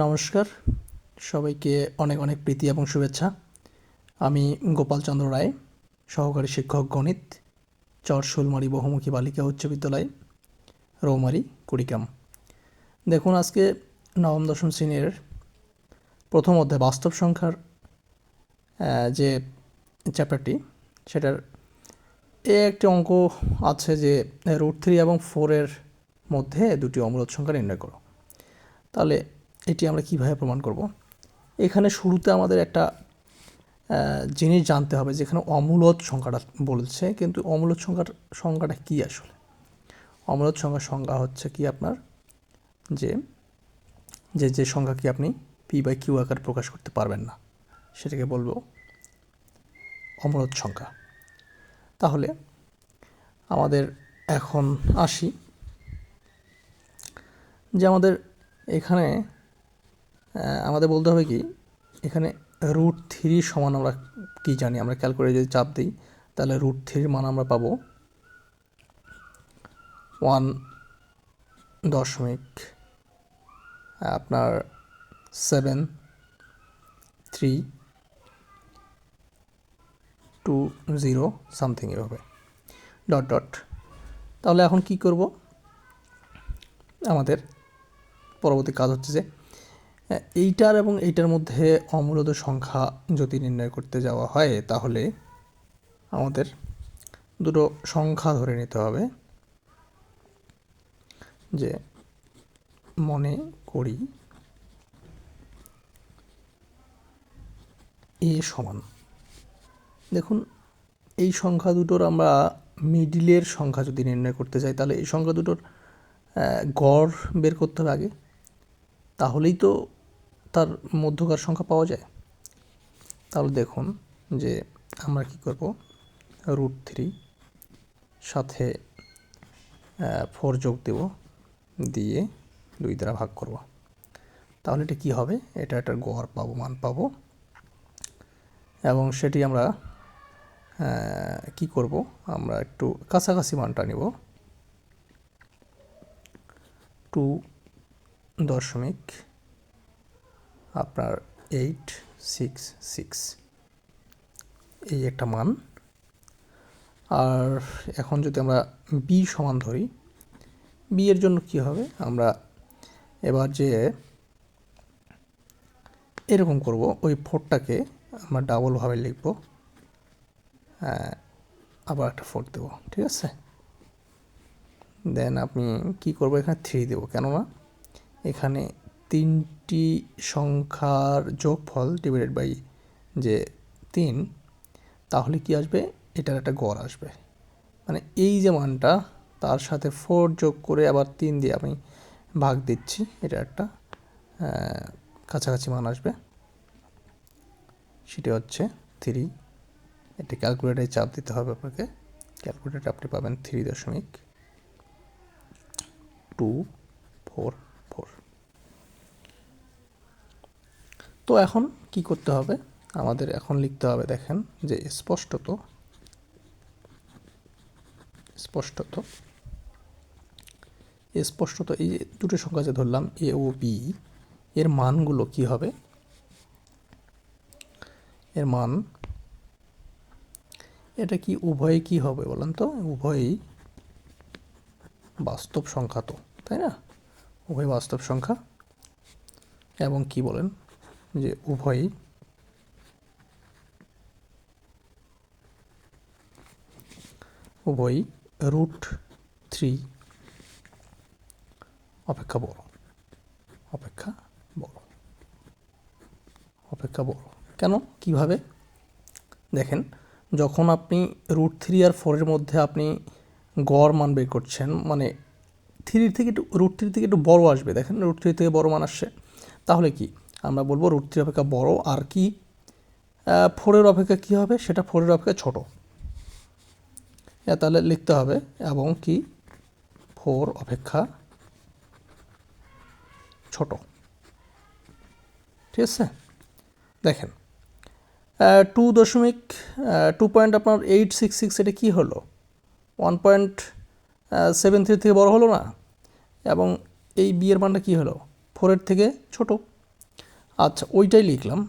নমস্কার। সবাইকে অনেক অনেক প্রীতি এবং শুভেচ্ছা। আমি গোপাল চন্দ্র রায়, সহকারী শিক্ষক গণিত, চর শুলমারি বহুমুখী বালিকা উচ্চ বিদ্যালয়, রৌমারি, কুড়িগ্রাম। দেখুন, আজকে নবম, দশম শ্রেণির প্রথম অধ্যায় বাস্তব সংখ্যার যে চ্যাপ্টারটি সেটার এ একটি অঙ্ক আছে যে রুট থ্রি এবং ফোরের মধ্যে দুটি অমূলত সংখ্যা নির্ণয় করো। তাহলে এটি আমরা কীভাবে প্রমাণ করব? এখানে শুরুতে আমাদের একটা জিনিস জানতে হবে যেখানে অমূলত সংখ্যাটা বলছে, কিন্তু অমূলত সংখ্যার সংখ্যাটা কী আসলে? অমূলত সংখ্যার সংখ্যা হচ্ছে কি আপনার? যে যে যে সংখ্যা কি আপনি পি বাই কিউ আকার প্রকাশ করতে পারবেন না, সেটাকে বলব অমূলত সংখ্যা। তাহলে আমাদের এখন আসি যে আমাদের এখানে আমাদের বলতে হবে কি, এখানে রুট থ্রি সমান আমরা কি জানি? আমরা ক্যালকুলেটর যদি চাপ দিই, তাহলে রুট থ্রির মান আমরা পাবো ওয়ান দশমিক, আপনার seven three two zero something এভাবে। ডট ডট তাহলে এখন কি করব? আমাদের পরবর্তী কাজ হচ্ছে যে এইটার এবং এইটার মধ্যে অমূলত সংখ্যা যদি নির্ণয় করতে যাওয়া হয়, তাহলে আমাদের দুটো সংখ্যা ধরে নিতে হবে। যে মনে করি এ সমান। দেখুন, এই সংখ্যা দুটোর আমরা মিডিলের সংখ্যা যদি নির্ণয় করতে চাই তাহলে এই সংখ্যা দুটোর গড় বের করতে হবে আগে। তাহলেই তো তার মধ্যকার সংখ্যা পাওয়া যায়। তাহলে দেখুন যে আমরা কি করব? রুট থ্রি সাথে ফোর যোগ দেব, দিয়ে দুই দ্বারা ভাগ করব। তাহলে এটা কী হবে? এটা একটা গড় পাবো, মান পাবো। এবং সেটি আমরা কি করব? আমরা একটু কাছাকাছি মানটা নিব। টু দশমিক আপনার এইট সিক্স সিক্স এই একটা মান। আর এখন যদি আমরা বি সমান ধরি বি এর জন্য কি হবে? আমরা এবার যে এরকম করব ওই ফোরটাকে আমরা ডাবলভাবে লিখব। হ্যাঁ, আবার একটা ফোর দেবো ঠিক আছে? দেন আপনি কি করব? এখানে থ্রি দেবো কেননা এখানে তিনটি সংখ্যার যোগফল ডিভাইডেড বাই যে তিন, তাহলে কি আসবে? এটার একটা গড় আসবে। মানে এই যে মানটা, তার সাথে ফোর যোগ করে আবার তিন দিয়ে আমি ভাগ দিচ্ছি, এটা একটা কাছাকাছি মান আসবে। সেটা হচ্ছে থ্রি এটা ক্যালকুলেটারে চাপ দিতে হবে আপনাকে। ক্যালকুলেটারে আপনি পাবেন থ্রি দশমিক টু ফোর ফোর তো এখন কি করতে হবে? আমাদের এখন লিখতে হবে, দেখেন, যে স্পষ্টত স্পষ্টত স্পষ্টত এই দুটো সংখ্যা যে ধরলাম, এ ও বি, এর মানগুলো কি হবে? এর মান, এটা কি উভয়ে কি হবে বলেন তো? উভয়ই বাস্তব সংখ্যা তো, তাই না? উভয় বাস্তব সংখ্যা এবং কি বলেন? যে উভয়ই। উভয়ই রুট থ্রি অপেক্ষা বড়। অপেক্ষা বড়। অপেক্ষা বড়। কেন? কীভাবে? দেখেন, যখন আপনি রুট থ্রি আর ফোরের মধ্যে আপনি গড় মান বের করছেন মানে থ্রির থেকে একটু রুট থ্রি থেকে একটু বড় আসবে, দেখেন রুট থ্রি থেকে বড় মান আসছে, তাহলে কি? আমরা বলব রুট থ্রি অপেক্ষা বড়, আর কি ফোরের অপেক্ষা কী হবে? সেটা ফোরের অপেক্ষা ছোট। তাহলে লিখতে হবে, এবং কি ফোর অপেক্ষা ছোট। ঠিক আছে? দেখেন টু দশমিক টু পয়েন্ট আপনার এইট সিক্স সিক্স এটা কী হলো? ওয়ান পয়েন্ট সেভেন থ্রি থেকে বড় হলো না? এবং এই বিয়ের মানটা কী হলো? ফোরের থেকে ছোট। আচ্ছা ওইটাই লিখলাম।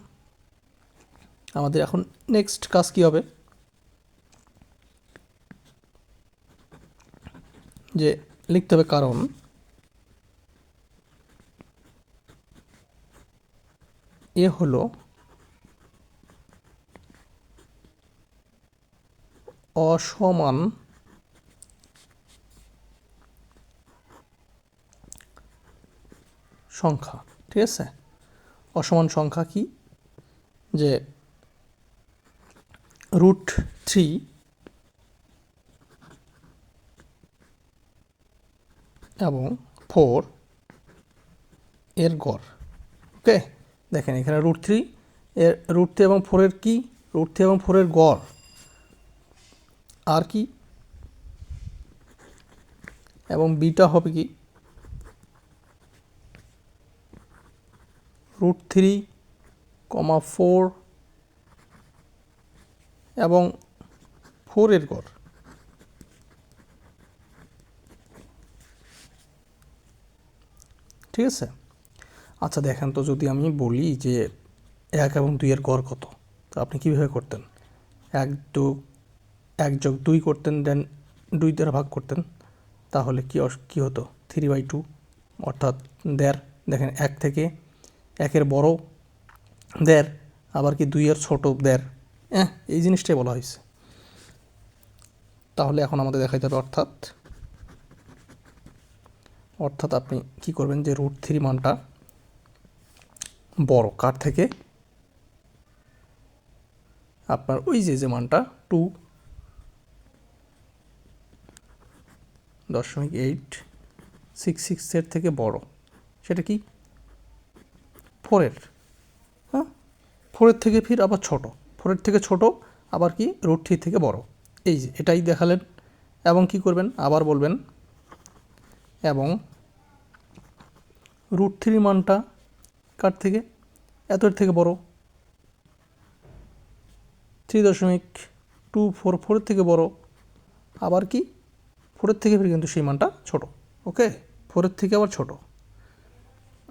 আমাদের এখন নেক্সট কাজ কী হবে? যে লিখতে হবে কারণ। এ হলো অসমান সংখ্যা, ঠিক আছে? অসমান সংখ্যা কি? যে রুট থ্রি এবং ফোর এর গড়। ওকে দেখেন, এখানে রুট থ্রি এর রুট থ্রি এবং ফোরের কি? রুট থ্রি এবং ফোরের গড়। আর কি? এবং বিটা হবে কি? রুট থ্রি কমা ফোর এবং ফোরের গড়। ঠিক আছে? আচ্ছা দেখেন তো যদি আমি বলি যে এক এবং দুইয়ের গড় কত, তো আপনি কীভাবে করতেন? এক দু, এক যোগ দুই করতেন দেন দুই দ্বারা ভাগ করতেন, তাহলে কি কী হতো? থ্রি বাই টু অর্থাৎ দেড় দেখেন, এক থেকে একের বড় দেড়, আবার কি দুইয়ের ছোট দেড়। হ্যাঁ এই জিনিসটাই বলা হয়েছে। তাহলে এখন আমাদের দেখা যাবে অর্থাৎ অর্থাৎ আপনি কি করবেন যে রুট থ্রি মানটা বড়, কার থেকে? আপনার ওই যে যে মানটা টু দশমিক এইট সিক্স সিক্সের থেকে বড়। সেটা কি? ফোরের হ্যাঁ? ফোরের থেকে ফির আবার ছোট। ফোরের থেকে ছোট, আবার কি? রুট থ্রি থেকে বড়। এই যে, এটাই দেখালেন। এবং কি করবেন? আবার বলবেন, এবং রুট থ্রি মানটা কার থেকে? এতের থেকে বড়। থ্রি দশমিক টু ফোর ফোরের থেকে বড়। আবার কি? ফোরের থেকে ফির কিন্তু সেই মানটা ছোট। ওকে ফোরের থেকে আবার ছোট।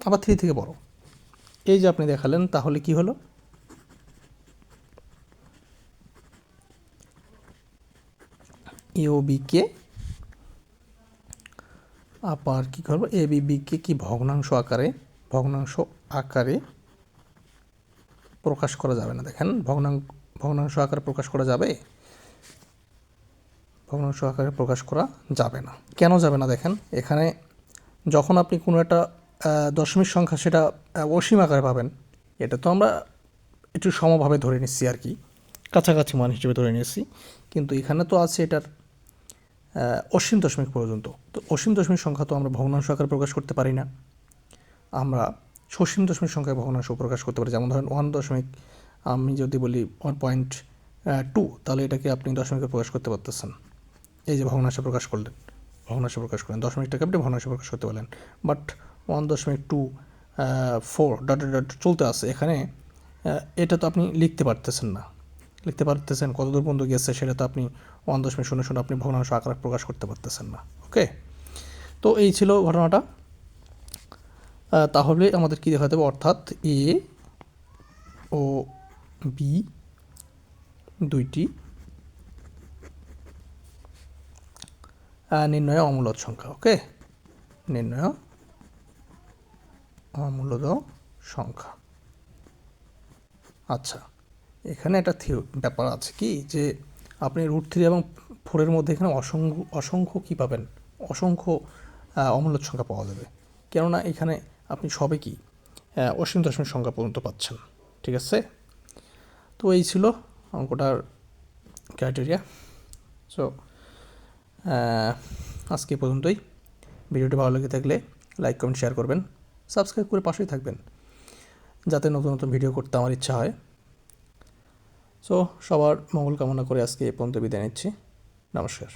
আবার থ্রি থেকে বড়। এই যে আপনি দেখালেন, তাহলে কি হলো? ইওবিকে আবার কী করব? এ বিবিকে কি ভগ্নাংশ আকারে ভগ্নাংশ আকারে প্রকাশ করা যাবে না। দেখেন, ভগ্নাং, ভগ্নাংশ আকারে প্রকাশ করা যাবে? ভগ্নাংশ আকারে প্রকাশ করা যাবে না। কেন যাবে না? দেখেন, এখানে যখন আপনি কোনো একটা দশমিক সংখ্যা সেটা অসীম আকারে পাবেন। এটা তো আমরা একটু সমভাবে ধরে নিচ্ছি আর কি। কাছাকাছি মান হিসেবে ধরে নিয়েছি। কিন্তু এখানে তো আছে এটার অসীম দশমিক পর্যন্ত। তো অসীম দশমিক সংখ্যা তো আমরা ভগ্নাংশ আকারে প্রকাশ করতে পারি না। আমরা সসীম দশমিক সংখ্যায় ভগ্নাংশ প্রকাশ করতে পারি। যেমন ধরেন ওয়ান দশমিক, আমি যদি বলি ওয়ান পয়েন্ট টু তাহলে এটাকে আপনি দশমিকে প্রকাশ করতে পারতেছেন। এই যে ভগ্নাংশে প্রকাশ করলেন, ভগ্নাংশে প্রকাশ করলেন, দশমিকটাকে আপনি ভগ্নাংশে প্রকাশ করতে পারলেন। বাট ওয়ান দশমিক টু ফোর ডট ডট চলতে আছে এখানে এটা তো আপনি লিখতে পারতেছেন না। লিখতে পারতেছেন, কতদূর পর্যন্ত গেছে সেটা তো আপনি ওয়ান দশমিক শূন্য শূন্য আপনি ভগ্নাংশ আকার প্রকাশ করতে পারতেছেন না, ওকে? তো এই ছিল ঘটনাটা। তাহলে আমাদের কী দেখাতে হবে? অর্থাৎ এ ও বি দুইটি নির্ণয় অমূলত সংখ্যা, ওকে? নির্ণয় অমূলত সংখ্যা। আচ্ছা এখানে একটা থিও, ব্যাপার আছে কি? যে আপনি রুট থ্রি এবং ফোরের মধ্যে এখানে অসংখ্য অসংখ্য কী পাবেন? অসংখ্য অমূল্য সংখ্যা পাওয়া যাবে। কেননা এখানে আপনি সবে কি অসীম দশমিক সংখ্যা পর্যন্ত পাচ্ছেন। ঠিক আছে? তো এই ছিল অঙ্কটার ক্রাইটেরিয়া সো আজকে পর্যন্তই। ভিডিওটি ভালো লেগে থাকলে লাইক কমেন্ট শেয়ার করবেন। সাবস্ক্রাইব করে পাশেই থাকবেন, যাতে নতুন নতুন ভিডিও করতে আমার ইচ্ছা হয়। সো সবার মঙ্গল কামনা করে আজকে এই পর্যন্ত বিদায় নিচ্ছি। নমস্কার।